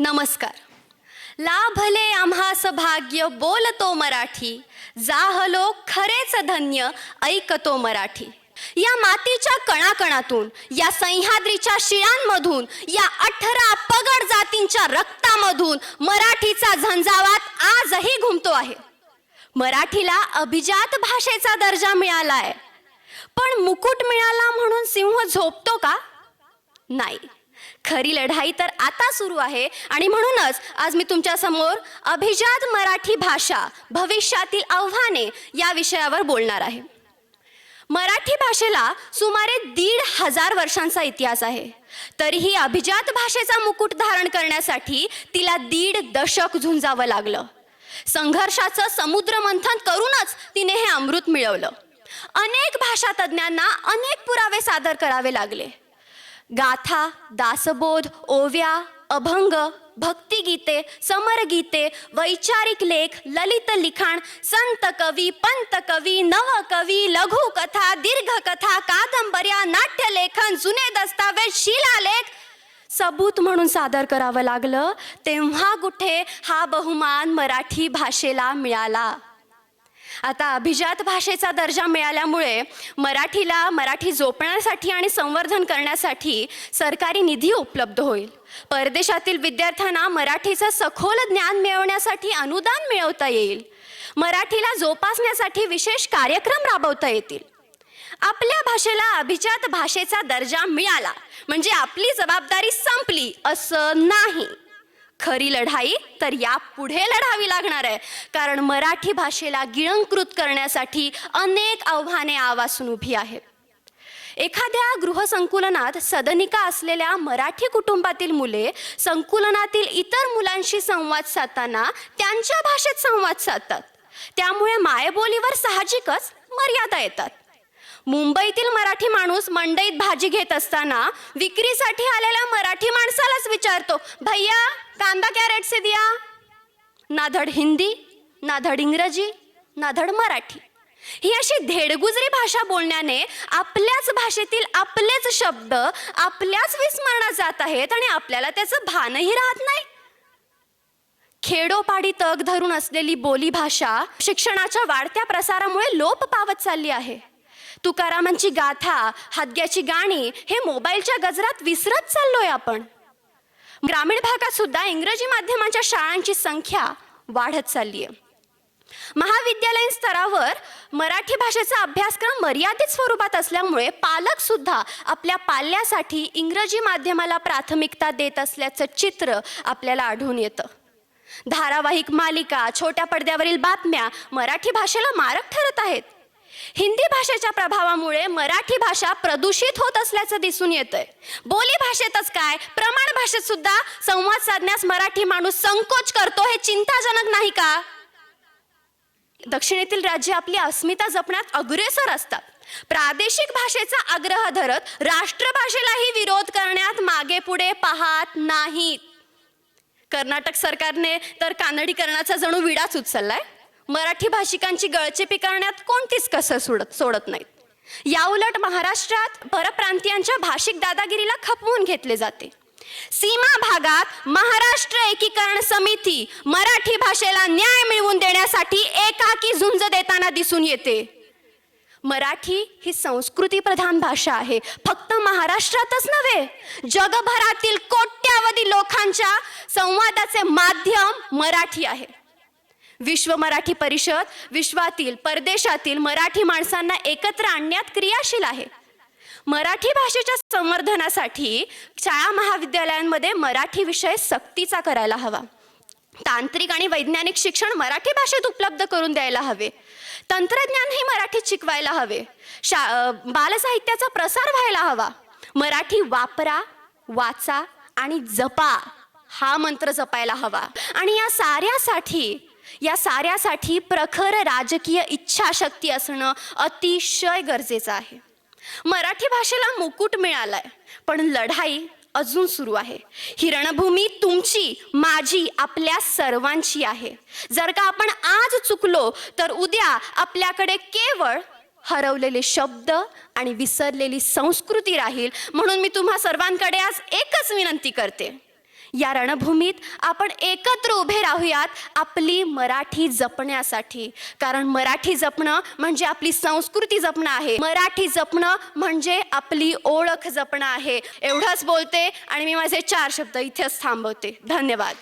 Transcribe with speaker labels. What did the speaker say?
Speaker 1: नमस्कार. लाभले आम्हास भाग्य बोलतो मराठी. जाहलो खरेच धन्य ऐकतो मराठी. या मातीच्या कणाकणातून या सह्याद्रीच्या शिळांमधून या अठरा पगड जातींच्या रक्तामधून मराठीचा झंझावात आजही घुमतो आहे. मराठीला अभिजात भाषेचा दर्जा मिळालाय. पण मुकुट मिळाला म्हणून सिंह झोपतो का? नाही. खरी लढाई तर आता सुरू आहे. आणि म्हणूनच आज मी तुमच्यासमोर अभिजात मराठी भाषा भविष्यातील आव्हाने या विषयावर बोलणार आहे. मराठी भाषेला सुमारे दीड हजार वर्षांचा इतिहास आहे. तरीही अभिजात भाषेचा मुकुट धारण करण्यासाठी तिला दीड दशक झुंजावं लागलं. संघर्षाचं समुद्र मंथन करूनच तिने हे अमृत मिळवलं. अनेक भाषा तज्ज्ञांना अनेक पुरावे सादर करावे लागले. गाथा दासबोध ओव्या अभंग भक्तिगीते समरगीते वैचारिक लेख ललित लिखाण संत कवी पंत कवी नवकवी लघुकथा दीर्घकथा कादंबऱ्या नाट्यलेखन जुने दस्तावेज शिलालेख. सबूत म्हणून सादर करावं लागलं तेव्हा कुठे हा बहुमान मराठी भाषेला मिळाला. आता अभिजात भाषेचा दर्जा मिळाल्यामुळे मराठीला मराठी जोपण्यासाठी आणि संवर्धन करण्यासाठी सरकारी निधी उपलब्ध होईल. परदेशातील विद्यार्थ्यांना मराठीचं सखोल ज्ञान मिळवण्यासाठी अनुदान मिळवता येईल. मराठीला जोपासण्यासाठी विशेष कार्यक्रम राबवता येतील. आपल्या भाषेला अभिजात भाषेचा दर्जा मिळाला. म्हणजे आपली जबाबदारी संपली असं नाही. खरी लढाई तर या पुढे लढावी लागणार आहे. कारण मराठी भाषेला गिळंकृत करण्यासाठी अनेक आव्हाने आवासून उभी आहेत एखाद्या गृहसंकुलनात सदनिका असलेल्या मराठी कुटुंबातील मुले संकुलनातील इतर मुलांशी संवाद साधताना त्यांच्या भाषेत संवाद साधतात. त्यामुळे मायबोलीवर साहजिकच मर्यादा येतात. मुंबईतील मराठी माणूस मंडईत भाजी घेत असताना विक्रीसाठी आलेल्या मराठी माणसालाच विचारतो भैया कांदा क्या रेट से दिया? ना धड हिंदी ना धड इंग्रजी ना धड मराठी. ही अशी धेडगुजरी भाषा बोलण्याने आपल्याच भाषेतील आपलेच शब्द आपल्याच विस्मरणात जात आहेत आणि आपल्याला त्याचं भानही राहत नाही. खेडोपाडी तग धरून असलेली बोली भाषा शिक्षणाच्या वाढत्या प्रसारामुळे लोप पावत चालली आहे. तुकारामांची गाथा हादग्याची गाणी हे मोबाईलच्या गजरात विसरत चाललोय आपण. ग्रामीण भागात सुद्धा इंग्रजी माध्यमांच्या शाळांची संख्या वाढत चालली आहे. महाविद्यालयीन स्तरावर मराठी भाषेचा अभ्यासक्रम मर्यादित स्वरूपात असल्यामुळे पालक सुद्धा आपल्या पाल्यासाठी इंग्रजी माध्यमाला प्राथमिकता देत असल्याचं चित्र आपल्याला आढळून येतं. धारावाहिक मालिका छोट्या पडद्यावरील बातम्या मराठी भाषेला मारक ठरत आहेत. हिंदी भाषेच्या प्रभावामुळे मराठी भाषा प्रदूषित होत असल्याचं दिसून येतंय. बोली भाषेतच काय? प्रमाण भाषेत सुद्धा संवाद साधण्यास मराठी माणूस संकोच करतो हे चिंताजनक नाही का? दक्षिणेतील राज्य आपली अस्मिता जपण्यात अग्रेसर असतात. प्रादेशिक भाषेचा आग्रह धरत राष्ट्रभाषेलाही विरोध करण्यात मागे पुढे पाहत नाहीत. कर्नाटक सरकारने तर कानडीकरणाचा जणू विडाच उचललाय. मराठी भाषिकांची गळचेपी करण्यात कोणतीच कसर सोडत सोडत नाहीत? याउलट महाराष्ट्रात परप्रांतीयांच्या भाषिक दादागिरीला खपवून घेतले जाते. सीमा भागात महाराष्ट्र एकीकरण समिती मराठी भाषेला न्याय मिळवून देण्यासाठी एकाकी झुंज देताना दिसून येते. मराठी ही संस्कृती प्रधान भाषा आहे. फक्त महाराष्ट्रातच नव्हे जगभरातील कोट्यावधी लोकांच्या संवादाचे माध्यम मराठी आहे. विश्व मराठी परिषद विश्वातील परदेशातील मराठी माणसांना एकत्र आणण्यात क्रियाशील आहे. मराठी भाषेच्या संवर्धनासाठी शाळा महाविद्यालयांमध्ये मराठी विषय सक्तीचा करायला हवा. तांत्रिक आणि वैज्ञानिक शिक्षण मराठी भाषेत उपलब्ध करून द्यायला हवे. तंत्रज्ञानही मराठीत शिकवायला हवे. शा बालसाहित्याचा प्रसार व्हायला हवा. मराठी वापरा वाचा आणि जपा हा मंत्र जपायला हवा. आणि या साऱ्यासाठी या साऱ्यासाठी प्रखर राजकीय इच्छाशक्ती असणं अतिशय गरजेचं आहे. मराठी भाषेला मुकुट मिळालाय पण लढाई अजून सुरू आहे. ही रणभूमी तुमची माझी आपल्या सर्वांची आहे. जर का आपण आज चुकलो तर उद्या आपल्याकडे केवळ हरवलेले शब्द आणि विसरलेली संस्कृती राहील. म्हणून मी तुम्हा सर्वांकडे आज एकच विनंती करते. या रणभूमीत आपण एकत्र उभे राहूयात आपली मराठी जपण्यासाठी. कारण मराठी जपणं म्हणजे आपली संस्कृती जपणं आहे. मराठी जपणं म्हणजे आपली ओळख जपणं आहे. एवढंच बोलते आणि मी माझे चार शब्द इथेच थांबवते. धन्यवाद.